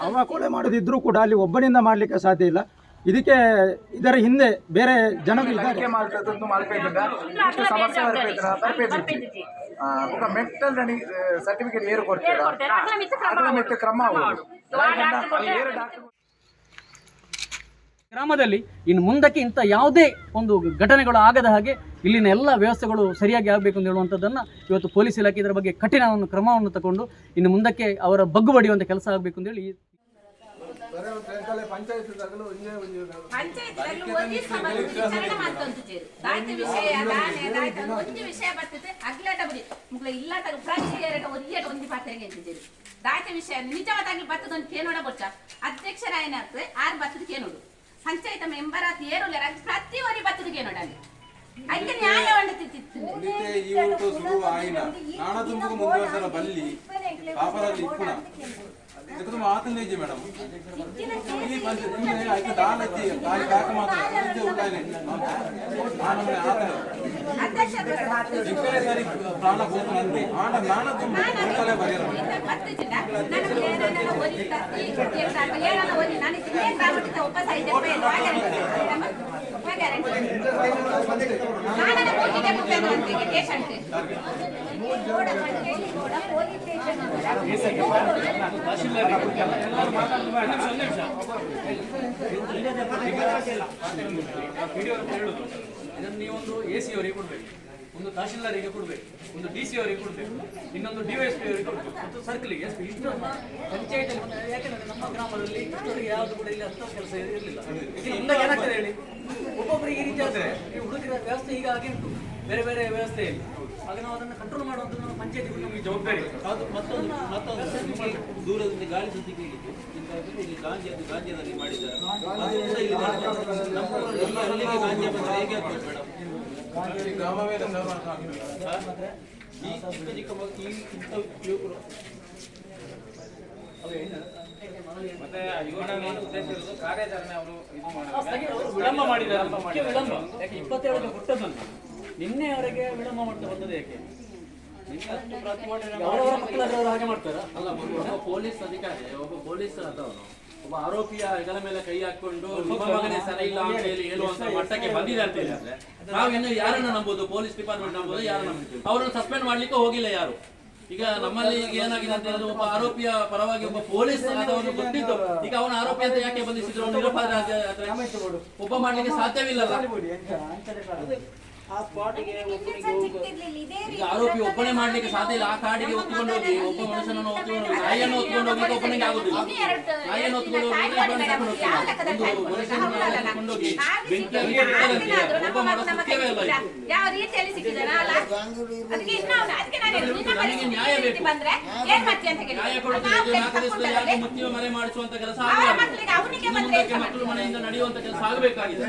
ಅವ ಅವಕೋಲೆ ಮಾಡೋದಿದ್ರೂ ಕೂಡ ಅಲ್ಲಿ ಒಬ್ಬನಿಂದ ಮಾಡ್ಲಿಕ್ಕೆ ಸಾಧ್ಯ ಇಲ್ಲ. ಇದಕ್ಕೆ ಇದರ ಹಿಂದೆ ಬೇರೆ ಜನರು ಇದ್ದಾರೆ. ಮೆಂಟಲ್ ರನ್ನಿಂಗ್ ಸರ್ಟಿಫಿಕೇಟ್ ಏರು ಕೊಡ್ತೀರಾ? ಕ್ರಮ ಗ್ರಾಮದಲ್ಲಿ ಇನ್ನು ಮುಂದಕ್ಕೆ ಇಂಥ ಯಾವುದೇ ಒಂದು ಘಟನೆಗಳು ಆಗದ ಹಾಗೆ ಇಲ್ಲಿನ ಎಲ್ಲ ವ್ಯವಸ್ಥೆಗಳು ಸರಿಯಾಗಿ ಆಗಬೇಕು ಅಂತ ಹೇಳುವಂಥದ್ದನ್ನು ಇವತ್ತು ಪೊಲೀಸ್ ಇಲಾಖೆ ಇದರ ಬಗ್ಗೆ ಕಠಿಣ ಒಂದು ಕ್ರಮವನ್ನು ತಗೊಂಡು ಇನ್ನು ಮುಂದಕ್ಕೆ ಅವರ ಬಗ್ಗು ಬಡಿಯುವಂಥ ಕೆಲಸ ಆಗಬೇಕು ಅಂತೇಳಿ ವಿಷಯ ನಿಜವಾದಾಗಿ ಬರ್ತದ ಬೊಚ್ಚ ಅಧ್ಯಕ್ಷರ ಏನಾಗ್ತದೆ ಆರು ಪಂಚಾಯತ್ ಮೆಂಬರ್ ಆತ ಏರುಲ್ಲ ಪ್ರತಿ ವರಿ ಬರ್ತದ ನೋಡಲ್ಲಿ ಅದಕ್ಕೆ ನ್ಯಾಯ ಹೊಂಡತಿತ್ತು ಉಳಿತೆ ಮುಂದುವರೆಸಲ ಬಲ್ಲಿ. ಇದಕ್ಕೆ ಮಾತಂದೇ ಇಜ್ಜಿ ಮೇಡಮ್ ಈ ಪಂಚ ನಿಮ್ಗೆ ಆಯ್ತು ದಾನ ಇಜ್ಜಿ ತಾಯಿ ಕಾಕ ಮಾತ್ರ ಇಜ್ಜಿ ಉಳ್ಳಾಯ್ನೆ ನಾನು ಆತನ ಅಧ್ಯಕ್ಷ ಇಕ್ಕಲೆ ಸರಿ ಪ್ರಾಣ ಹೋಗ್ತಾನೆ ಅಂತೆ ಆಂಡ ನಾಣ ತುಂಬು ಇದನ್ನು ನೀವೊಂದು ಎ ಸಿ ಅವರಿಗೆ ಕೊಡ್ಬೇಕು ಒಂದು ತಹಶೀಲ್ದಾರಿಗೆ ಕೊಡ್ಬೇಕು. ಒಂದು ಡಿ ಸಿ ಅವರಿಗೆ ಕೊಡ್ಬೇಕು ಇನ್ನೊಂದು ಡಿ ಎಸ್ ಪಿ ಅವರಿಗೆ ಕೊಡ್ಬೇಕು ಮತ್ತು ಸರ್ಕಲ್ ಎಸ್ ಪಿ ಇಷ್ಟು ಪಂಚಾಯತ್ ಯಾಕಂದ್ರೆ ನಮ್ಮ ಗ್ರಾಮದಲ್ಲಿ ಇಷ್ಟೊಂದು ಯಾವುದು ಕೂಡ ಇಲ್ಲಿ ಅಷ್ಟೊಂದು ಕೆಲಸ ಇರಲಿಲ್ಲ ಇಂದ ಏನಾಗ್ತದೆ ಹೇಳಿ ಒಬ್ಬೊಬ್ಬರಿಗೆ ಈ ರೀತಿ ಆದರೆ ನೀವು ಹುಡುಗರ ವ್ಯವಸ್ಥೆ ಈಗ ಆಗಿ ಉಂಟು. ಬೇರೆ ಬೇರೆ ವ್ಯವಸ್ಥೆ ಇಲ್ಲ. ಆಗ ನಾವು ಅದನ್ನು ಕಂಟ್ರೋಲ್ ಮಾಡುವಂಥ ನಮ್ಮ ಪಂಚಾಯತ್ ನಮಗೆ ಜವಾಬ್ದಾರಿ ಅದು ಮತ್ತೊಂದು ಮತ್ತೊಂದು ನಿಮಗೆ ದೂರದಿಂದ ಗಾಳಿ ಸುದ್ದಿ ಕೇಳಿದ್ದು. ಇಲ್ಲಿ ಗಾಂಜಿ ಮಾಡಿದ್ದಾರೆ. ಅದು ಕೂಡ ಇಲ್ಲಿ ಮಾಡ್ತಾರೆ. ನಮ್ಮ ಊರಲ್ಲಿ ಈ ಹಳ್ಳಿಗೆ ಗಾಂಜಿ ಬಂದರೆ ಹೇಗೆ ಮೇಡಮ್? ಈ ಈ ಚಿಕ್ಕ ಚಿಕ್ಕ ಮಕ್ಕಳು ಈ ಇಂಥ ಯುವಕರು ಮತ್ತೆ ಇವನ ಮೇನ್ ಉದ್ದೇಶ ಇರೋದು ಕಾರ್ಯಾಚರಣೆ ಅವರು ಇದು ಮಾಡೋದು ವಿಳಂಬ ಮಾಡಿದ್ದಾರೆ. ಮುಖ್ಯ ವಿಳಂಬ. ಯಾಕೆ ಇಪ್ಪತ್ತೇಳಕ್ಕೆ ಕೊಟ್ಟದ್ದನ್ನು ನಿನ್ನೆವರೆಗೆ ವಿಳಂಬ ಮಾಡ್ತಾ ಬಂದದ್ದು ಯಾಕೆ? ಅವರವರ ಮಕ್ಕಳಾದ್ರೆ ಹಾಗೆ ಮಾಡ್ತಾರಾ? ಅಲ್ಲ ಒಬ್ಬ ಪೊಲೀಸ್ ಅಧಿಕಾರಿ ಒಬ್ಬ ಪೊಲೀಸ್ ಆದವನು ಒಬ್ಬ ಆರೋಪಿಯ ಹೆಗಲ ಮೇಲೆ ಕೈ ಹಾಕೊಂಡು ಮಗನೇ ಸರಿ ಇಲ್ಲ ಅಂತ ಹೇಳಿ ಹೇಳುವಂತ ಮಟ್ಟಕ್ಕೆ ಬಂದಿದೆ ಅಂತ ಹೇಳಿದ್ರೆ ನಾವಿನ್ನು ಯಾರನ್ನ ನಂಬೋದು? ಪೊಲೀಸ್ ಡಿಪಾರ್ಟ್ಮೆಂಟ್ ನಂಬೋದು ಯಾರು ನಂಬೋದು? ಅವರನ್ನು ಸಸ್ಪೆಂಡ್ ಮಾಡ್ಲಿಕ್ಕೆ ಹೋಗಿಲ್ಲ ಯಾರು? ಈಗ ನಮ್ಮಲ್ಲಿ ಈಗ ಏನಾಗಿದೆ ಅಂತ ಹೇಳಿದ್ರೆ ಒಬ್ಬ ಆರೋಪಿಯ ಪರವಾಗಿ ಒಬ್ಬ ಪೊಲೀಸ್ ಅವರು ಗೊತ್ತಿದ್ದು ಈಗ ಅವನ ಆರೋಪಿ ಅಂತ ಯಾಕೆ ಬಂಧಿಸಿದ್ರು? ಅವನು ನಿರಪರಾಧ ಒಬ್ಬ ಮಾಡ್ಲಿಕ್ಕೆ ಸಾಧ್ಯವಿಲ್ಲ ಆ ಸ್ಪಾಟ್ಗೆ ಒಬ್ಬನಿಗೆ ಈಗ ಆರೋಪಿ ಒಬ್ಬನೇ ಮಾಡ್ಲಿಕ್ಕೆ ಸಾಧ್ಯ ಇಲ್ಲ. ಆ ಕಾಡಿಗೆ ಒತ್ಕೊಂಡು ಹೋಗಿ ಒಬ್ಬ ಮನುಷ್ಯನನ್ನು ಒತ್ಕೊಂಡು ಹೋಗಿ ನಾಯಿಯನ್ನು ಒತ್ಕೊಂಡು ಹೋಗಿ ಒಬ್ಬನಿಗೆ ಆಗುದಿಲ್ಲ. ನಾಯಿಯನ್ನು ಒತ್ಕೊಂಡು ಹೋಗಿ ಇಬ್ಬರನ್ನು ಕರ್ಕೊಂಡು ಹೋಗ್ತಾರೆ. ಒಂದು ಮನುಷ್ಯನನ್ನು ಎತ್ಕೊಂಡು ಹೋಗಿ ಬೆಂಕಿಯಲ್ಲಿ ಇಟ್ಟರಂತೆ ಒಬ್ಬ ಮಾಡೋ ಸತ್ಯವೇ ಅಲ್ಲ. ಯಾವ ರೀತಿಯಲ್ಲಿ ಸಿಕ್ಕಿದಾನ ನಮಗೆ ನ್ಯಾಯ ಬೇಕು. ಬಂದ್ರೆ ಏನ್ ಮಾಡ್ತೀಯ ಅಂತ ಕೇಳಿ ನ್ಯಾಯ ಕೊಡುತ್ತೆ ನಾಲ್ಕು ದಿವಸದಲ್ಲಿ ಯಾಕೆ ಕರ್ಕೊಂಡು ಮುತ್ತಿನ ಮನೆ ಮಾಡಿಸುವಂತ ಕೆಲಸ ಆಗಬಾರ್ದು. ಮಕ್ಕಳು ಮನೆಯಿಂದ ನಡೆಯುವಂತ ಕೆಲಸ ಆಗಬೇಕಾಗಿದೆ.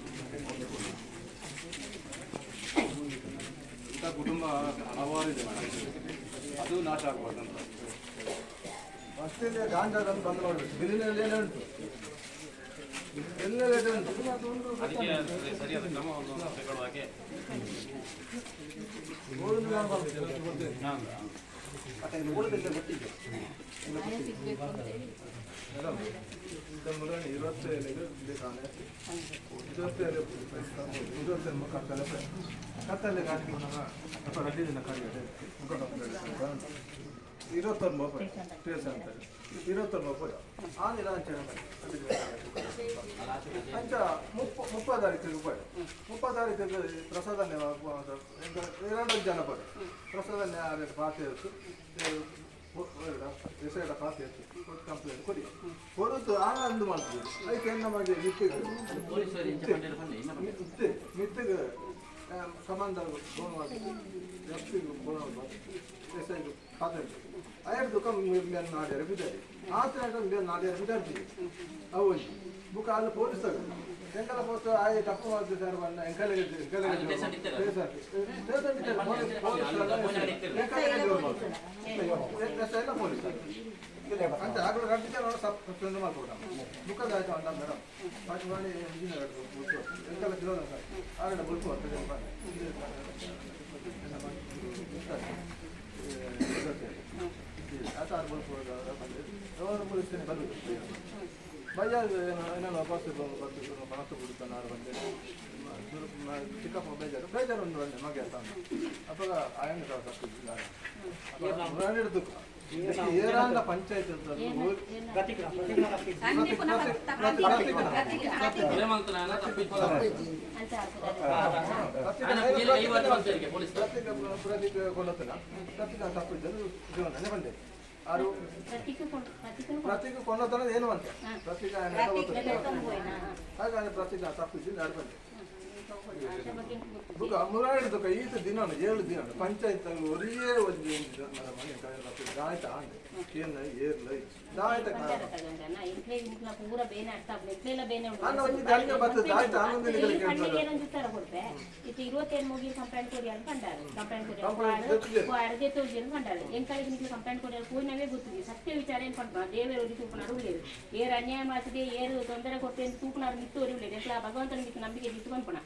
ಇಲ್ಲ ಇಂಥ ಕುಟುಂಬ ಹಲವಾರು ಇದೆ ಮೇಡಮ್. ಅದು ನಾಶ ಆಗ್ಬಾರ್ದು ಅಂತ. ಅಷ್ಟೇ ಗಾಂಜಾದಂತ ಬಂದು ನೋಡ್ಬೇಕು ಬಿಲ್ಲಿನಲ್ಲಿ ಏನೇ ಉಂಟು ಎಲ್ಲೆಲ್ಲ ಇದೆ ಉಂಟು. ಅದಕ್ಕೆ ಸರಿಯಾದ ಕ್ರಮವನ್ನು ತಗೊಳ್ಳುವ ಹಾಗೆ ಓಡುದು ನಾನು ಬರ್ತೇನೆ. ಮತ್ತೆ ಇರುವತ್ತೊಂದು ಮೊಬೈಲ್ ಟ್ರೇಸ್ ಅಂತ ಇವತ್ತೊಂದ ಆ ನಿರಾಂಚನ ನಂಚ ಮುಪ್ಪು ಮುಪ್ಪ ದಾರಿ ತೆಗೆ ಬಾಯ್ ಮುಪ್ಪ ದಾರಿ ತೆಗಳಲ್ಲಿ ಪ್ರಸಾದ ನೆಪ ನಿರಾಂಜಾನ ಪಡೆದು ಪ್ರಸಾದ ನ್ಯಾಯ ಪಾತ್ರೆ ಹೆಸರ ಪಾತ್ರೆ ಕೊಟ್ಟು ಕಂಪ್ಲೇಂಟ್ ಕೊಡಿ ಕೊಡುವುದು ಆನಂದ ಮಾಡ್ತೀವಿ ಲೈಕ್ ನಮಗೆ ಮಾಡಿದರೆ ಮಿತ್ತಿದರು ಪೊಲೀಸರು ಇಂಜೆಂಟಿ ಗೋಣವಾಗಿ ಎಸ್ಐಗೆ ಪಾತ್ರ ಅಯ್ಯರ್ ದುಃಖ ಮೇಲೆ ನಾಡ್ಯಾರ ಬಿದ್ದಾರಿ ಆ ತರ ಮೇಲೆ ನಾಡ್ಯಾರ ಬಿದ್ದಾರ್ತೀವಿ ಅವು ಬುಕ್ ಅಲ್ಲಿ ಪೊಲೀಸ್ ಎಂಕಲ ಪೋಸ್ಟ್ ಆಯ್ ತಪ್ಪು ಮಾಡ್ತೀವಿ ಸರ್ ಬಣ್ಣ ಎಂಕಲಿಗೆ ಎಂಕಲಿಗೆ ಸ್ಟೇಷನ್ ಇತ್ತಲ್ಲ? ಸರ್ ಸ್ಟೇಷನ್ ಇತ್ತಲ್ಲ ಪೊಲೀಸ್ ಪೊಲೀಸ್ ಎಂಕಲಿಗೆ ಜೋರು ಮಾಡ್ತಾರೆ ಎಲ್ಲ ಪೊಲೀಸ್ ಅಂತ ಆಗಲು ರಡ್ಡಿಗೆ ನೋಡಿ ಸಸ್ಪೆಂಡ್ ಮಾಡ್ಕೊಡ ಮುಖದ ಆಯ್ತು ಅಂತ ಮೇಡಮ್ ಪಾಟಿ ಮಾಡಿ ಇಂಜಿನಿಯರ್ ಎಂಕಲ ಜೋರ ಸರ್ ಆಗಲ್ಲ ಬುಲ್ಕು ಆತ ಬುಲ್ಕು ಪೊಲೀಸ್ ಬರುವುದು ಭಯ ಏನೋ ಬಸ್ ಬಸ್ ಮನಸ್ಸು ಬಿಡುತ್ತಾನೆ ಆರು ಬಂದೆ ಚಿಕ್ಕಪ್ಪ ಬೇಜಾರು ಬೇಜಾರು ಒಂದು ಬಂದೆ ಮಗೆ ಅಂತ ಅಪ್ಪಾಗ ಆಯಂಗ ತಪ್ಪಿದ್ದಾರೆ ಹಿಡಿದು ಏರಾಂಗ ಪಂಚಾಯತ್ ಅಂತ ಬಂದೆ. ಆರು ಪ್ರತೀಕ ಕೊಂಡತನ ಏನು ಅಂತ ಪ್ರತೀಕ ಹಾಗಾಗಿ ಪ್ರತೀಕ ತಪ್ಪಿದ್ದು ಎರಡು ಬುಗ ಮುರಾಡಿದ ಈತ ದಿನ ಏಳು ದಿನ. ಪಂಚಾಯತ್ ಒರಿಯೇ ಒಂದು ಮನೆ ದಾಯ್ತ ಆಂಡೆ. ಏರ್ಲ ದಾಯ್ತ ಜನಗೆ ಬರ್ತದೆ ದಾಯ್ತ ಸತ್ಯ ವಿಚಾರ ಏನು ತೂಪನಾರು ಉಳ್ಳೇದು ಏರು ಅನ್ಯಾಯ ಮಾಡ್ತದೆ ಏರು ತೊಂದರೆ ಅಂತ ತೂಪನಾರು ನಿತ್ತೋರಿ ಉಳಿಯರು. ಎಕ್ಲ ಭಗವಂತನಿಗೆ ನಂಬಿಕೆ ಬಂದ್ಪಣ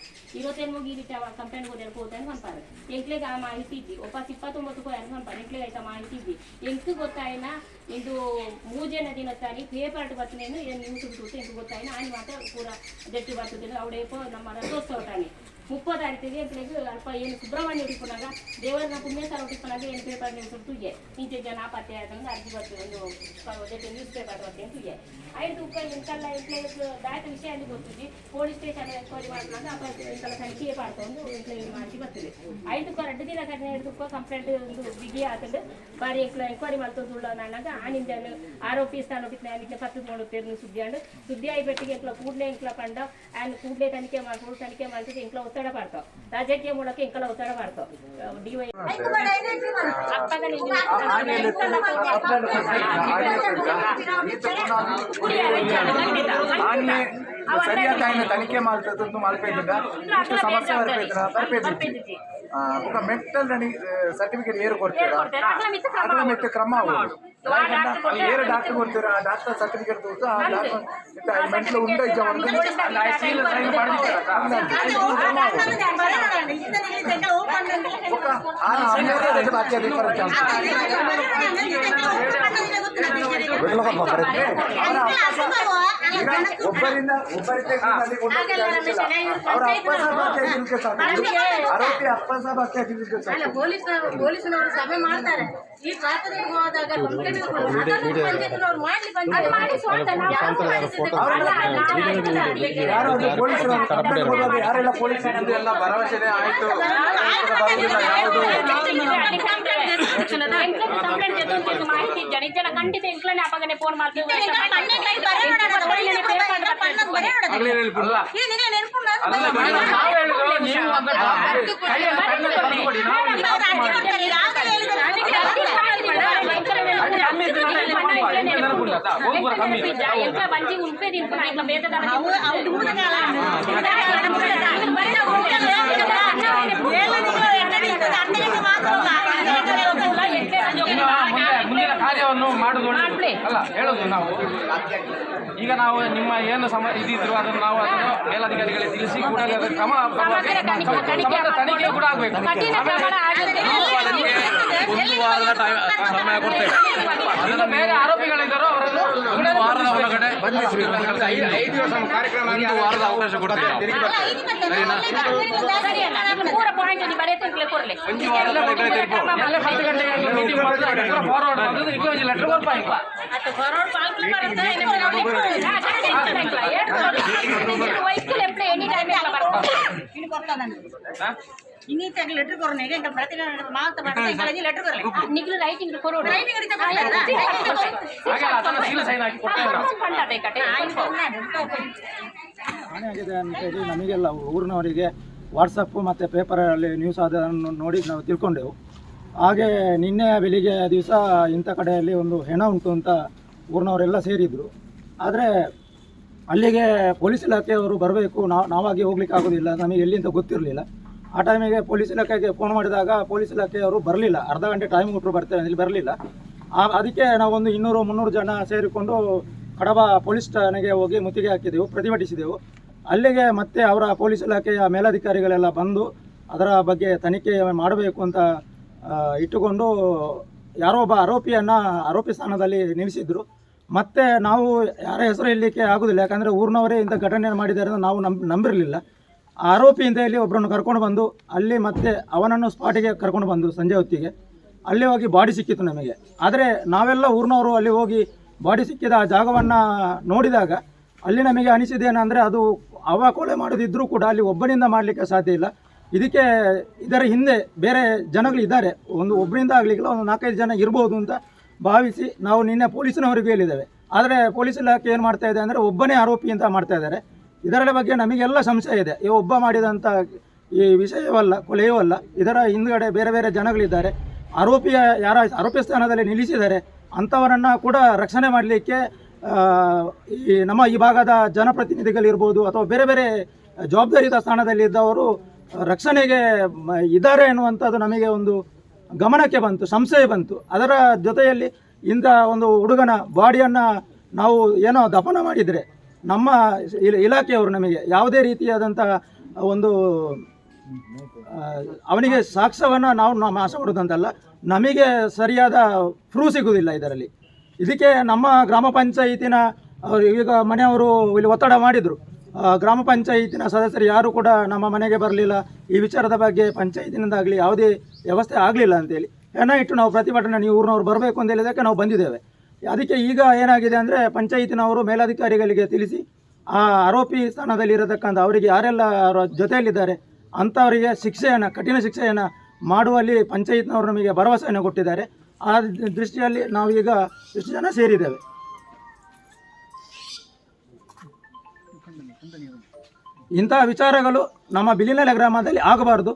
ಮುಗಿ ಬಿಟ್ಟು ಅವ ಕಂಪ್ಲೇಂಟ್ ಹೋಗ್ತಾ ಅಂತ ಅನ್ಪಾರೆ ಎಂಕ್ಲೆಗೆ ಆ ಮಾಹಿತಿ ಇದ್ದಿ. ಒಪ್ಪಾಸ್ ಇಪ್ಪತ್ತೊಂಬತ್ತು ಕೋಯ್ ಅಂತ ಅನ್ಪಾರೆ ಎಂಕ್ಲೆಗೆ ಆಯ್ತಾ ಮಾಹಿತಿ ಇದ್ದಿ. ಎಂಕ್ ಗೊತ್ತಾಯಿನ ಇದು ಮೂಜನ ದಿನ ತಾನಿ ಪೇಪರ್ ಬರ್ತೀನಿ ಏನು? ನ್ಯೂಸ್ ಬಿಟ್ಟು ಎಂಕ್ ಗೊತ್ತಾಯಿನ ಆನಿ ಮಾತ್ರ ಪೂರ ಜಟ್ಟಿ ಬರ್ತದೆ. ಅವಡೇಪೋ ನಮ್ಮ ರಥೋತ್ಸವ ಟಾಣಿ ಮುಪ್ಪತ್ತು ತಾರೀಕಿಗೆ ಎಂಕ್ಲೆಗೆ ಅಲ್ಪ ಏನು ಸುಬ್ರಹ್ಮಣ್ಯ ಹುಡುಕುನಾಗ ದೇವರ ಪುಣ್ಯಸ್ಥಳ ಹುಡುಕುನಾಗ ಏನು ಪೇಪರ್ ನ್ಯೂಸ್ ತುಗೆ ಇಂಚೆ ಜನ ಪತ್ತೆ ಆಯ್ತಂದ್ರೆ ಅರ್ಜಿ ಬರ್ತದೆ. ಒಂದು ನ್ಯೂಸ್ ಪೇಪರ್ ಬರ್ತದೆ ತುಗೆ ಐದು ಉಪ್ಪ ಎಂತೆಲ್ಲ ಎಂಕ್ಲೆಗೆ ದಾಟ ವಿಷಯ ಅಲ್ಲಿ ಗೊತ್ತಿದ್ದಿ ಪೊಲೀಸ್ ಸ್ಟೇಷನ್ ಎನ್ಕ್ವೈರಿ ಮಾಡ್ಕೊಂಡು ಅಪ್ಪ ಎಂತೆಲ್ಲ ತನಿಖೆ ಮಾಡ್ಕೊಂಡು ಎಂಕ್ಲೆಗೆ ಮಾಡಿ ಬರ್ತದೆ ಐದು ಎರಡು ದಿನ ಕಡಿಮೆ ಹಿಡಿದು ಕಂಪ್ಲೇಂಟ್ ಒಂದು ಬಿಗಿ ಆತಂದು ಬಾರಿ ಎಂಕ್ಲ ಎಂಕ್ವೈರಿ ಮಾಡ್ತದೆ ಸುಳ್ಳು ನಾನಾಗ ಆನಿಂದ ಆರೋಪಿ ಸ್ಥಾನ ಬಿಟ್ಟು ಕತ್ತಿಕೊಂಡು ತೇರ್ನು ಸುದ್ದಿ ಅಂಡು ಸುದ್ದಿ ಆಯ್ಬಟ್ಟಿಗೆ ಎಂಕ್ಲ ಕೂಡಲೇ ಎಂಕ್ಲ ಕಂಡ ಆ್ಯಂಡ್ ಕೂಡಲೇ ತನಿಖೆ ಮಾಡ್ಕೊಂಡು ತನಿಖೆ ಮಾಡ್ತಿದ್ದು ಎಂಕ್ಲ ಒತ್ತಡ ಮಾಡ್ತಾವ ರಾಜಕೀಯ ಮೂಲಕ ಎಂಕಲ ಒತ್ತಡ ಮಾಡ್ತಾವ ಡಿವೈ ಅಪ್ಪಗ ಸರಿಯಾದ ತನಿಖೆ ಮಾಡ್ತಾ ಮಾಡ್ಬೇಕಿದ್ದ ಇಷ್ಟು ಸಮಸ್ಯೆ ಬರ್ತಿದ್ರ? ಬರ್ತಿದ್ದಿತ್ತು. ఒక మెంటల్ అని సర్టిఫికేట్ ఏరు కొడతారా అక్కడ మెట్టు క్రమ అవ్వదు ఏరు డాక్టర్ కొడతారు ఆ డాక్టర్ సర్టిఫికేట్ చూస్తే ఆ డాక్టర్ మెంట్లో ఉండే ఒక ಒಬ್ಬರಿಂದ ಆರೋಪಿ ಅಪ್ಪ ಪೊಲೀಸ್ ಸಭೆ ಮಾಡ್ತಾರೆ ಮಾಹಿತಿ ಇದ್ದಾನೆ ಖಂಡಿತ ಇಂಕ್ಲನೆ ಫೋನ್ ಮಾಡ್ತೀವಿ మంచి ఉంటే దింపు ఇట్లా మీద అందరికి మాత్రం ಕಾರ್ಯವನ್ನು ಮಾಡುವುದು ಅಲ್ಲ ಹೇಳೋದು ನಾವು. ಈಗ ನಾವು ನಿಮ್ಮ ಏನು ಸಮ ಇದಿದ್ರು ಅದನ್ನು ನಾವು ಅದನ್ನು ಮೇಲಧಿಕಾರಿಗಳಿಗೆ ತಿಳಿಸಿ ಕೂಡ ಕ್ರಮ ತನಿಖೆ ಕೂಡ ಆಗಬೇಕು. ಒಂದು ವಾರದ ಸಮಯ ಕೊಡ್ತೇವೆ. ಬೇರೆ ಆರೋಪಿಗಳಿದ್ದಾರೋ ಅವರನ್ನು ಒಂದು ವಾರದ ಒಳಗಡೆ ಐದು ದಿವಸ ಕಾರ್ಯಕ್ರಮ ಒಂದು ವಾರದ ಅವಕಾಶ ಕೊಡ್ತೇವೆ ಸರಿನಾ ಸರಿ ಅಲ್ಲ ಅದನ್ನು ಪೂರ ಪಾಯಿಂಟ್ ಅಲ್ಲಿ ಬರೆಯುತ್ತೆ ಕೊಡ್ಲಿ ಒಂದು ವಾರದ ಒಳಗಡೆ ತೆರಪು ಎಲ್ಲ ಹತ್ತು ಗಂಟೆಗೆ ಮೀಟಿಂಗ್ ಮಾಡಿದ್ರೆ ಫಾರ್ವರ್ಡ್ ಮಾಡೋದು ರಿಕ್ವೆಸ್ಟ್ ಲೆಟರ್ ಬರ್ಪಾಯಿಲ್ಲ ವೈಕಲ್ ಆಗಿದೆ ಅಂತೇಳಿ ನಮಗೆಲ್ಲ ಊರಿನವರಿಗೆ ವಾಟ್ಸಪ್ಪು ಮತ್ತು ಪೇಪರಲ್ಲಿ ನ್ಯೂಸ್ ಅದನ್ನು ನೋಡಿ ನಾವು ತಿಳ್ಕೊಂಡೆವು ಹಾಗೆ ನಿನ್ನೆ ಬೆಳಿಗ್ಗೆ ದಿವಸ ಇಂಥ ಕಡೆಯಲ್ಲಿ ಒಂದು ಹೆಣ ಉಂಟು ಅಂತ ಊರಿನವರೆಲ್ಲ ಸೇರಿದರು ಆದರೆ ಅಲ್ಲಿಗೆ ಪೊಲೀಸ್ ಇಲಾಖೆಯವರು ಬರಬೇಕು ನಾವು ನಾವಾಗಿ ಹೋಗ್ಲಿಕ್ಕೆ ಆಗೋದಿಲ್ಲ ನಮಗೆ ಎಲ್ಲಿಂದ ಗೊತ್ತಿರಲಿಲ್ಲ ಆ ಟೈಮಿಗೆ ಪೊಲೀಸ್ ಇಲಾಖೆಗೆ ಫೋನ್ ಮಾಡಿದಾಗ ಪೊಲೀಸ್ ಇಲಾಖೆಯವರು ಬರಲಿಲ್ಲ. ಅರ್ಧ ಗಂಟೆ ಟೈಮ್ ಕೊಟ್ಟರು ಬರ್ತೇವೆ ಇಲ್ಲಿ ಬರಲಿಲ್ಲ. ಅದಕ್ಕೆ ನಾವೊಂದು ಇನ್ನೂರು, ಮುನ್ನೂರು ಜನ ಸೇರಿಕೊಂಡು ಕಡಬ ಪೊಲೀಸ್ ಠಾಣೆಗೆ ಹೋಗಿ ಮುತ್ತಿಗೆ ಹಾಕಿದೆವು, ಪ್ರತಿಭಟಿಸಿದೆವು. ಅಲ್ಲಿಗೆ ಮತ್ತೆ ಅವರ ಪೊಲೀಸ್ ಇಲಾಖೆಯ ಮೇಲಧಿಕಾರಿಗಳೆಲ್ಲ ಬಂದು ಅದರ ಬಗ್ಗೆ ತನಿಖೆ ಮಾಡಬೇಕು ಅಂತ ಇಟ್ಟುಕೊಂಡು ಯಾರೋ ಒಬ್ಬ ಆರೋಪಿಯನ್ನು ಆರೋಪಿ ಸ್ಥಾನದಲ್ಲಿ ನಿಲ್ಲಿಸಿದ್ರು. ಮತ್ತೆ ನಾವು ಯಾರ ಹೆಸರು ಇಲ್ಲಿಕ್ಕೆ ಆಗೋದಿಲ್ಲ. ಯಾಕಂದರೆ ಊರಿನವರೇ ಇಂಥ ಘಟನೆ ಮಾಡಿದ್ದಾರೆ ಅಂತ ನಾವು ನಂಬ ನಂಬಿರಲಿಲ್ಲ. ಆರೋಪಿ ಹೇಳಿ ಒಬ್ಬರನ್ನು ಕರ್ಕೊಂಡು ಬಂದು ಅಲ್ಲಿ ಮತ್ತೆ ಅವನನ್ನು ಸ್ಪಾಟಿಗೆ ಕರ್ಕೊಂಡು ಬಂದು ಸಂಜೆ ಹೊತ್ತಿಗೆ ಅಲ್ಲಿ ಹೋಗಿ ಬಾಡಿ ಸಿಕ್ಕಿತ್ತು ನಮಗೆ. ಆದರೆ ನಾವೆಲ್ಲ ಊರಿನವರು ಅಲ್ಲಿ ಹೋಗಿ ಬಾಡಿ ಸಿಕ್ಕಿದ ಆ ಜಾಗವನ್ನು ನೋಡಿದಾಗ ಅಲ್ಲಿ ನಮಗೆ ಅನಿಸಿದೇನೆಂದರೆ ಅದು ಅವ ಕೊಲೆ ಮಾಡೋದಿದ್ದರೂ ಕೂಡ ಅಲ್ಲಿ ಒಬ್ಬನಿಂದ ಮಾಡಲಿಕ್ಕೆ ಸಾಧ್ಯ ಇಲ್ಲ. ಇದಕ್ಕೆ ಇದರ ಹಿಂದೆ ಬೇರೆ ಜನಗಳು ಇದ್ದಾರೆ. ಒಂದು ಒಬ್ಬರಿಂದ ಆಗಲಿಕ್ಕಿಲ್ಲ, ಒಂದು ನಾಲ್ಕೈದು ಜನ ಇರ್ಬೋದು ಅಂತ ಭಾವಿಸಿ ನಾವು ನಿನ್ನೆ ಪೊಲೀಸಿನವರಿಗೂ ಹೇಳಿದ್ದೇವೆ. ಆದರೆ ಪೊಲೀಸ್ ಇಲಾಖೆ ಏನು ಮಾಡ್ತಾ ಇದೆ ಅಂದರೆ ಒಬ್ಬನೇ ಆರೋಪಿ ಅಂತ ಮಾಡ್ತಾ ಇದ್ದಾರೆ. ಇದರ ಬಗ್ಗೆ ನಮಗೆಲ್ಲ ಸಂಶಯ ಇದೆ. ಈ ಒಬ್ಬ ಮಾಡಿದಂಥ ಈ ವಿಷಯವಲ್ಲ ಕೊಲೆಯೂ ಅಲ್ಲ ಇದರ ಹಿಂದ್ಗಡೆ ಬೇರೆ ಬೇರೆ ಜನಗಳಿದ್ದಾರೆ. ಆರೋಪಿಯ ಯಾರ, ಆರೋಪಿ ಸ್ಥಾನದಲ್ಲಿ ನಿಲ್ಲಿಸಿದ್ದಾರೆ ಅಂಥವರನ್ನು ಕೂಡ ರಕ್ಷಣೆ ಮಾಡಲಿಕ್ಕೆ ಈ ನಮ್ಮ ಈ ಭಾಗದ ಜನಪ್ರತಿನಿಧಿಗಳಿರ್ಬೋದು ಅಥವಾ ಬೇರೆ ಬೇರೆ ಜವಾಬ್ದಾರಿಯುತ ಸ್ಥಾನದಲ್ಲಿದ್ದವರು ರಕ್ಷಣೆಗೆ ಇದ್ದಾರೆ ಎನ್ನುವಂಥದ್ದು ನಮಗೆ ಒಂದು ಗಮನಕ್ಕೆ ಬಂತು, ಸಂಶಯ ಬಂತು. ಅದರ ಜೊತೆಯಲ್ಲಿ ಇಂಥ ಒಂದು ಹುಡುಗನ ಬಾಡಿಯನ್ನು ನಾವು ಏನೋ ದಫನ ಮಾಡಿದರೆ ನಮ್ಮ ಇಲ- ಇಲಾಖೆಯವರು ನಮಗೆ ಯಾವುದೇ ರೀತಿಯಾದಂತಹ ಒಂದು ಅವನಿಗೆ ಸಾಕ್ಷ್ಯವನ್ನು ನಾವು ನಾವು ಆಸೆ ಪಡೋದಂತಲ್ಲ ನಮಗೆ ಸರಿಯಾದ ಪ್ರೂ ಸಿಗುವುದಿಲ್ಲ ಇದರಲ್ಲಿ. ಇದಕ್ಕೆ ನಮ್ಮ ಗ್ರಾಮ ಪಂಚಾಯಿತಿನ ಈಗ ಮನೆಯವರು ಇಲ್ಲಿ ಒತ್ತಡ ಮಾಡಿದರು. ಗ್ರಾಮ ಪಂಚಾಯಿತಿನ ಸದಸ್ಯರು ಯಾರು ಕೂಡ ನಮ್ಮ ಮನೆಗೆ ಬರಲಿಲ್ಲ. ಈ ವಿಚಾರದ ಬಗ್ಗೆ ಪಂಚಾಯತಿನಿಂದಾಗಲಿ ಯಾವುದೇ ವ್ಯವಸ್ಥೆ ಆಗಲಿಲ್ಲ ಅಂತೇಳಿ. ಹೆಣ ಇಟ್ಟು ನಾವು ಪ್ರತಿಭಟನೆ, ನೀವು ಊರಿನವ್ರು ಬರಬೇಕು ಅಂತ ಹೇಳಿದಕ್ಕೆ ನಾವು ಬಂದಿದ್ದೇವೆ. ಅದಕ್ಕೆ ಈಗ ಏನಾಗಿದೆ ಅಂದರೆ ಪಂಚಾಯತಿನವರು ಮೇಲಾಧಿಕಾರಿಗಳಿಗೆ ತಿಳಿಸಿ ಆ ಆರೋಪಿ ಸ್ಥಾನದಲ್ಲಿರತಕ್ಕಂಥ ಅವರಿಗೆ ಯಾರೆಲ್ಲ ಅವರ ಜೊತೆಯಲ್ಲಿದ್ದಾರೆ ಅಂಥವರಿಗೆ ಶಿಕ್ಷೆಯನ್ನು, ಕಠಿಣ ಶಿಕ್ಷೆಯನ್ನು ಮಾಡುವಲ್ಲಿ ಪಂಚಾಯತ್ನವರು ನಮಗೆ ಭರವಸೆಯನ್ನು ಕೊಟ್ಟಿದ್ದಾರೆ. ಆ ದೃಷ್ಟಿಯಲ್ಲಿ ನಾವು ಈಗ ಇಷ್ಟು ಜನ ಸೇರಿದ್ದೇವೆ. ಇಂತಹ ವಿಚಾರಗಳು ನಮ್ಮ ಬಿಲಿನೆಲೆ ಗ್ರಾಮದಲ್ಲಿ ಆಗಬಾರ್ದು.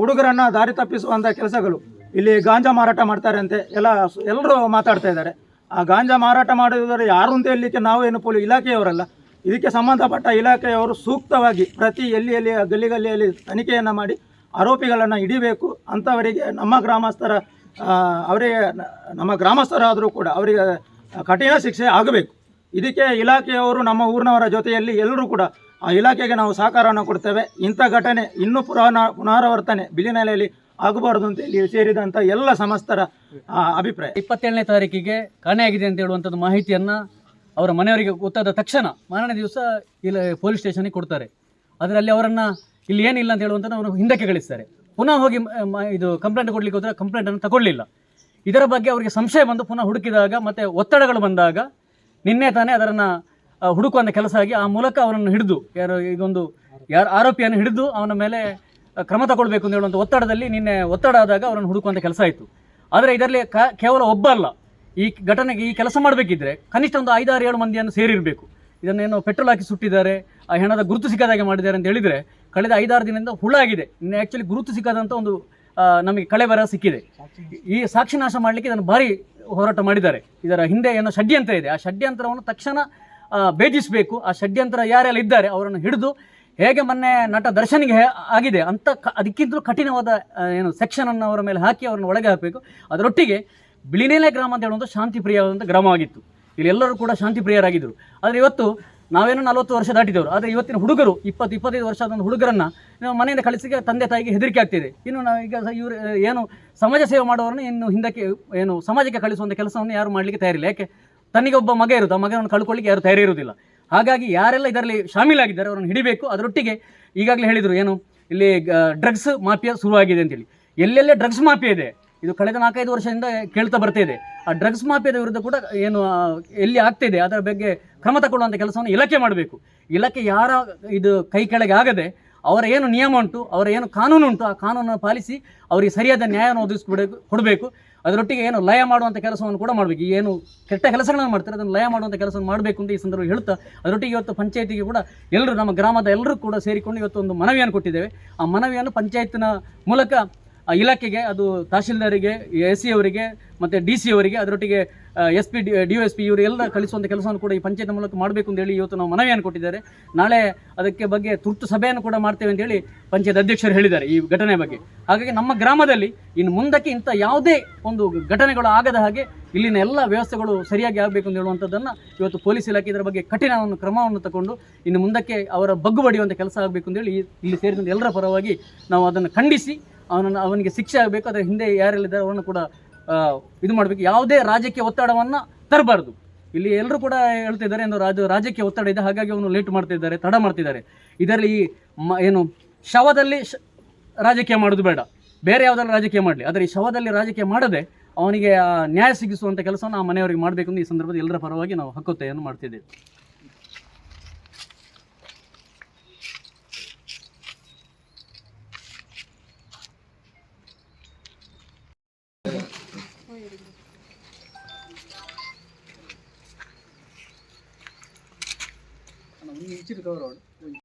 ಹುಡುಗರನ್ನು ದಾರಿ ತಪ್ಪಿಸುವಂಥ ಕೆಲಸಗಳು. ಇಲ್ಲಿ ಗಾಂಜಾ ಮಾರಾಟ ಮಾಡ್ತಾರಂತೆ. ಎಲ್ಲ, ಎಲ್ಲರೂ ಮಾತಾಡ್ತಾ ಇದ್ದಾರೆ. ಆ ಗಾಂಜಾ ಮಾರಾಟ ಮಾಡುವುದರ ಯಾರು ಅಂತ ಹೇಳಲಿಕ್ಕೆ ಏನು ಪೊಲೀಸ್ ಇಲಾಖೆಯವರಲ್ಲ. ಇದಕ್ಕೆ ಸಂಬಂಧಪಟ್ಟ ಇಲಾಖೆಯವರು ಸೂಕ್ತವಾಗಿ ಪ್ರತಿ ಎಲ್ಲಿ ಎಲ್ಲಿ ಗಲ್ಲಿ ಗಲ್ಲಿಯಲ್ಲಿ ತನಿಖೆಯನ್ನು ಮಾಡಿ ಆರೋಪಿಗಳನ್ನು ಹಿಡಿಬೇಕು ಅಂಥವರಿಗೆ ನಮ್ಮ ಗ್ರಾಮಸ್ಥರ ಅವರಿಗೆ ನಮ್ಮ ಗ್ರಾಮಸ್ಥರಾದರೂ ಕೂಡ ಅವರಿಗೆ ಕಠಿಣ ಶಿಕ್ಷೆ ಆಗಬೇಕು. ಇದಕ್ಕೆ ಇಲಾಖೆಯವರು ನಮ್ಮ ಊರಿನವರ ಜೊತೆಯಲ್ಲಿ ಎಲ್ಲರೂ ಕೂಡ ಆ ಇಲಾಖೆಗೆ ನಾವು ಸಹಕಾರವನ್ನು ಕೊಡ್ತೇವೆ. ಇಂಥ ಘಟನೆ ಇನ್ನೂ ಪುನಃ ಪುನರಾವರ್ತನೆ ಬಿಲಿನೆಲೆಯಲ್ಲಿ ಆಗಬಾರ್ದು ಅಂತ ಹೇಳಿ ಸೇರಿದಂಥ ಎಲ್ಲ ಸಮಸ್ತರ ಅಭಿಪ್ರಾಯ. ಇಪ್ಪತ್ತೇಳನೇ ತಾರೀಕಿಗೆ ಕಾಣೆಯಾಗಿದೆ ಅಂತ ಹೇಳುವಂಥದ್ದು ಮಾಹಿತಿಯನ್ನು ಅವರ ಮನೆಯವರಿಗೆ ಗೊತ್ತಾದ ತಕ್ಷಣ ಮಾರನೇ ದಿವಸ ಇಲ್ಲಿ, ಪೊಲೀಸ್ ಸ್ಟೇಷನ್ಗೆ ಕೊಡ್ತಾರೆ. ಅದರಲ್ಲಿ ಅವರನ್ನು ಇಲ್ಲಿ ಏನಿಲ್ಲ ಅಂತ ಹೇಳುವಂಥದ್ದು ಅವರು ಹಿಂದಕ್ಕೆ ಕಳಿಸ್ತಾರೆ ಪುನಃ ಹೋಗಿ ಇದು ಕಂಪ್ಲೇಂಟ್ ಕೊಡಲಿಕ್ಕೆ ಹೋದರೆ ಕಂಪ್ಲೇಂಟನ್ನು ತಗೊಳ್ಳಿಲ್ಲ. ಇದರ ಬಗ್ಗೆ ಅವರಿಗೆ ಸಂಶಯ ಬಂದು ಪುನಃ ಹುಡುಕಿದಾಗ ಮತ್ತು ಒತ್ತಡಗಳು ಬಂದಾಗ ನಿನ್ನೆ ತಾನೇ ಅದನ್ನು ಹುಡುಕುವಂಥ ಕೆಲಸ ಆಗಿ ಆ ಮೂಲಕ ಅವರನ್ನು ಹಿಡಿದು, ಯಾರು ಈಗೊಂದು ಯಾರು ಆರೋಪಿಯನ್ನು ಹಿಡಿದು ಅವನ ಮೇಲೆ ಕ್ರಮ ತಗೊಳ್ಬೇಕು ಅಂತ ಹೇಳುವಂಥ ಒತ್ತಡದಲ್ಲಿ ನಿನ್ನೆ ಒತ್ತಡ ಆದಾಗ ಅವರನ್ನು ಹುಡುಕುವಂಥ ಕೆಲಸ ಆಯಿತು. ಆದರೆ ಇದರಲ್ಲಿ ಕ, ಕೇವಲ ಒಬ್ಬ ಅಲ್ಲ. ಈ ಘಟನೆಗೆ ಈ ಕೆಲಸ ಮಾಡಬೇಕಿದ್ರೆ ಕನಿಷ್ಠ ಒಂದು ಐದಾರು ಏಳು ಮಂದಿಯನ್ನು ಸೇರಿರಬೇಕು. ಇದನ್ನೇನು ಪೆಟ್ರೋಲ್ ಹಾಕಿ ಸುಟ್ಟಿದ್ದಾರೆ, ಆ ಹೆಣದ ಗುರುತು ಸಿಕ್ಕದಾಗೆ ಮಾಡಿದ್ದಾರೆ ಅಂತ ಹೇಳಿದರೆ ಕಳೆದ ಐದಾರು ದಿನದಿಂದ ಹುಳ ಆಗಿದೆ. ಇನ್ನು ಆ್ಯಕ್ಚುಲಿ ಗುರುತು ಸಿಕ್ಕದಂಥ ಒಂದು ನಮಗೆ ಕಳೆ ಬರ ಸಿಕ್ಕಿದೆ. ಈ ಸಾಕ್ಷಿ ನಾಶ ಮಾಡಲಿಕ್ಕೆ ಇದನ್ನು ಭಾರಿ ಹೋರಾಟ ಮಾಡಿದ್ದಾರೆ. ಇದರ ಹಿಂದೆ ಏನೋ ಷಡ್ಯಂತ್ರ ಇದೆ. ಆ ಷಡ್ಯಂತ್ರವನ್ನು ತಕ್ಷಣ ಭೇದಿಸಬೇಕು. ಆ ಷಡ್ಯಂತ್ರ ಯಾರೆಲ್ಲ ಇದ್ದಾರೆ ಅವರನ್ನು ಹಿಡಿದು ಹೇಗೆ ಮೊನ್ನೆ ನಟ ದರ್ಶನ್ಗೆ ಆಗಿದೆ ಅಂತ ಕ ಅದಕ್ಕಿಂತಲೂ ಕಠಿಣವಾದ ಏನು ಸೆಕ್ಷನನ್ನು ಅವರ ಮೇಲೆ ಹಾಕಿ ಅವರನ್ನು ಒಳಗೆ ಹಾಕಬೇಕು. ಅದರೊಟ್ಟಿಗೆ ಬಿಳಿನೇಲೆ ಗ್ರಾಮ ಅಂತ ಹೇಳುವಂಥ ಶಾಂತಿ ಪ್ರಿಯವಾದಂಥ ಗ್ರಾಮವಾಗಿತ್ತು ಇಲ್ಲಿ ಎಲ್ಲರೂ ಕೂಡ ಶಾಂತಿ ಪ್ರಿಯರಾಗಿದ್ದರು ಆದರೆ ಇವತ್ತು ನಾವೇನು ನಲವತ್ತು ವರ್ಷ ದಾಟಿದವರು. ಆದರೆ ಇವತ್ತಿನ ಹುಡುಗರು, ಇಪ್ಪತ್ತು, ಇಪ್ಪತ್ತೈದು ವರ್ಷ ಆದ ಹುಡುಗರನ್ನು ನಾವು ಮನೆಯಿಂದ ಕಳಿಸಿಗೆ ತಂದೆ ತಾಯಿಗೆ ಹೆದರಿಕೆ ಆಗ್ತಿದೆ. ಇನ್ನು ನಾವು ಈಗ ಇವರು ಏನು ಸಮಾಜ ಸೇವೆ ಮಾಡುವವರನ್ನು ಇನ್ನು ಹಿಂದಕ್ಕೆ, ಏನು ಸಮಾಜಕ್ಕೆ ಕಳಿಸುವಂಥ ಕೆಲಸವನ್ನು ಯಾರು ಮಾಡಲಿಕ್ಕೆ ತಯಾರಿಲ್ಲ. ಯಾಕೆ? ತನಗೆ ಒಬ್ಬ ಮಗ ಇರುತ್ತೆ ಆ ಮಗನನ್ನು ಕಳ್ಕೊಳ್ಳಿಕ್ಕೆ ಯಾರು ತಯಾರಿ ಇರುವುದಿಲ್ಲ ಹಾಗಾಗಿ ಯಾರೆಲ್ಲ ಇದರಲ್ಲಿ ಶಾಮೀಲಾಗಿದ್ದಾರೆ, ಅವರನ್ನು ಹಿಡಿಬೇಕು. ಅದರೊಟ್ಟಿಗೆ ಈಗಾಗಲೇ ಹೇಳಿದರು ಏನು, ಇಲ್ಲಿ ಡ್ರಗ್ಸ್ ಮಾಫಿಯಾ ಶುರುವಾಗಿದೆ ಅಂತೇಳಿ. ಎಲ್ಲೆಲ್ಲೇ ಡ್ರಗ್ಸ್ ಮಾಫಿಯಾ ಇದೆ, ಇದು ಕಳೆದ ನಾಲ್ಕೈದು ವರ್ಷದಿಂದ ಕೇಳ್ತಾ ಬರ್ತಾ ಇದೆ. ಆ ಡ್ರಗ್ಸ್ ಮಾಫಿಯಾದ ವಿರುದ್ಧ ಕೂಡ ಏನು ಎಲ್ಲಿ ಆಗ್ತಿದೆ ಅದರ ಬಗ್ಗೆ ಕ್ರಮ ತಗೊಳ್ಳುವಂಥ ಕೆಲಸವನ್ನು ಇಲಾಖೆ ಮಾಡಬೇಕು. ಇಲಾಖೆ ಯಾರ ಇದು ಕೈ ಕೆಳಗೆ ಆಗದೆ, ಅವರ ಏನು ನಿಯಮ ಉಂಟು, ಅವರ ಏನು ಕಾನೂನು ಉಂಟು, ಆ ಕಾನೂನನ್ನು ಪಾಲಿಸಿ ಅವರಿಗೆ ಸರಿಯಾದ ನ್ಯಾಯವನ್ನು ಒದಗಿಸ್ಕೊಡಬೇಕು ಕೊಡಬೇಕು. ಅದರೊಟ್ಟಿಗೆ ಏನು ಲಯ ಮಾಡುವಂಥ ಕೆಲಸವನ್ನು ಕೂಡ ಮಾಡಬೇಕು. ಏನು ಕೆಟ್ಟ ಕೆಲಸಗಳನ್ನು ಮಾಡ್ತಾರೆ, ಅದನ್ನು ಲಯ ಮಾಡುವಂಥ ಕೆಲಸವನ್ನು ಮಾಡಬೇಕು ಅಂತ ಈ ಸಂದರ್ಭ ಹೇಳ್ತಾ ಅದರೊಟ್ಟಿಗೆ ಇವತ್ತು ಪಂಚಾಯತಿಗೆ ಕೂಡ ಎಲ್ಲರೂ ನಮ್ಮ ಗ್ರಾಮದ ಎಲ್ಲರೂ ಕೂಡ ಸೇರಿಕೊಂಡು ಇವತ್ತು ಒಂದು ಮನವಿಯನ್ನು ಕೊಟ್ಟಿದ್ದೇವೆ. ಆ ಮನವಿಯನ್ನು ಪಂಚಾಯತ್ನ ಮೂಲಕ ಇಲಾಖೆಗೆ, ಅದು ತಹಶೀಲ್ದಾರಿಗೆ ಎಸ್ ಸಿ ಅವರಿಗೆ ಮತ್ತು ಡಿ ಸಿ ಅವರಿಗೆ ಅದರೊಟ್ಟಿಗೆ S P, D D S P ಇವರೆಲ್ಲ ಕಳಿಸುವಂಥ ಕೆಲಸವನ್ನು ಕೂಡ ಈ ಪಂಚಾಯತ್ ಮೂಲಕ ಮಾಡಬೇಕು ಅಂತ ಹೇಳಿ ಇವತ್ತು ನಾವು ಮನವಿಯನ್ನು ಕೊಟ್ಟಿದ್ದಾರೆ. ನಾಳೆ ಅದಕ್ಕೆ ಬಗ್ಗೆ ತುರ್ತು ಸಭೆಯನ್ನು ಕೂಡ ಮಾಡ್ತೇವೆ ಅಂತೇಳಿ ಪಂಚಾಯತ್ ಅಧ್ಯಕ್ಷರು ಹೇಳಿದ್ದಾರೆ ಈ ಘಟನೆ ಬಗ್ಗೆ. ಹಾಗಾಗಿ ನಮ್ಮ ಗ್ರಾಮದಲ್ಲಿ ಇನ್ನು ಮುಂದಕ್ಕೆ ಇಂಥ ಯಾವುದೇ ಒಂದು ಘಟನೆಗಳು ಆಗದ ಹಾಗೆ ಇಲ್ಲಿನ ಎಲ್ಲ ವ್ಯವಸ್ಥೆಗಳು ಸರಿಯಾಗಿ ಆಗಬೇಕು ಅಂತ ಹೇಳುವಂಥದ್ದನ್ನು ಇವತ್ತು ಪೊಲೀಸ್ ಇಲಾಖೆ ಇದರ ಬಗ್ಗೆ ಕಠಿಣ ಒಂದು ಕ್ರಮವನ್ನು ತಗೊಂಡು ಇನ್ನು ಮುಂದಕ್ಕೆ ಅವರ ಬಗ್ಗು ಬಡಿಯುವಂಥ ಕೆಲಸ ಆಗಬೇಕು ಅಂತೇಳಿ ಇಲ್ಲಿ ಸೇರಿದಂತೆ ಎಲ್ಲರ ಪರವಾಗಿ ನಾವು ಅದನ್ನು ಖಂಡಿಸಿ ಅವನನ್ನು ಅವನಿಗೆ ಶಿಕ್ಷೆ ಆಗಬೇಕು, ಅದರ ಹಿಂದೆ ಯಾರೆಲ್ಲಿದ್ದಾರೆ ಅವರನ್ನು ಕೂಡ ಇದು ಮಾಡಬೇಕು. ಯಾವುದೇ ರಾಜಕೀಯ ಒತ್ತಡವನ್ನು ತರಬಾರ್ದು. ಇಲ್ಲಿ ಎಲ್ಲರೂ ಕೂಡ ಹೇಳ್ತಿದ್ದಾರೆ ಎಂದು ರಾಜ, ರಾಜಕೀಯ ಒತ್ತಡ ಇದೆ. ಹಾಗಾಗಿ ಅವನು ಲೇಟ್ ಮಾಡ್ತಿದ್ದಾರೆ ತಡ ಮಾಡ್ತಿದ್ದಾರೆ ಇದರಲ್ಲಿ ಈ ಮ, ಏನು, ಶವದಲ್ಲಿ ಶ, ರಾಜಕೀಯ ಮಾಡೋದು ಬೇಡ. ಬೇರೆ ಯಾವುದಾದ್ರು ರಾಜಕೀಯ ಮಾಡಲಿ. ಆದರೆ ಈ ಶವದಲ್ಲಿ ರಾಜಕೀಯ ಮಾಡದೆ ಅವನಿಗೆ ನ್ಯಾಯ ಸಿಗಿಸುವಂಥ ಕೆಲಸವನ್ನು ಆ ಮನೆಯವರಿಗೆ ಮಾಡಬೇಕು ಈ ಸಂದರ್ಭದಲ್ಲಿ ಎಲ್ಲರ ಪರವಾಗಿ ನಾವು ಹಕ್ಕೊತ್ತಾಯನ್ನು ಮಾಡ್ತಿದ್ದೇವೆ. തിരിച്ച് റിക്കവറാണ്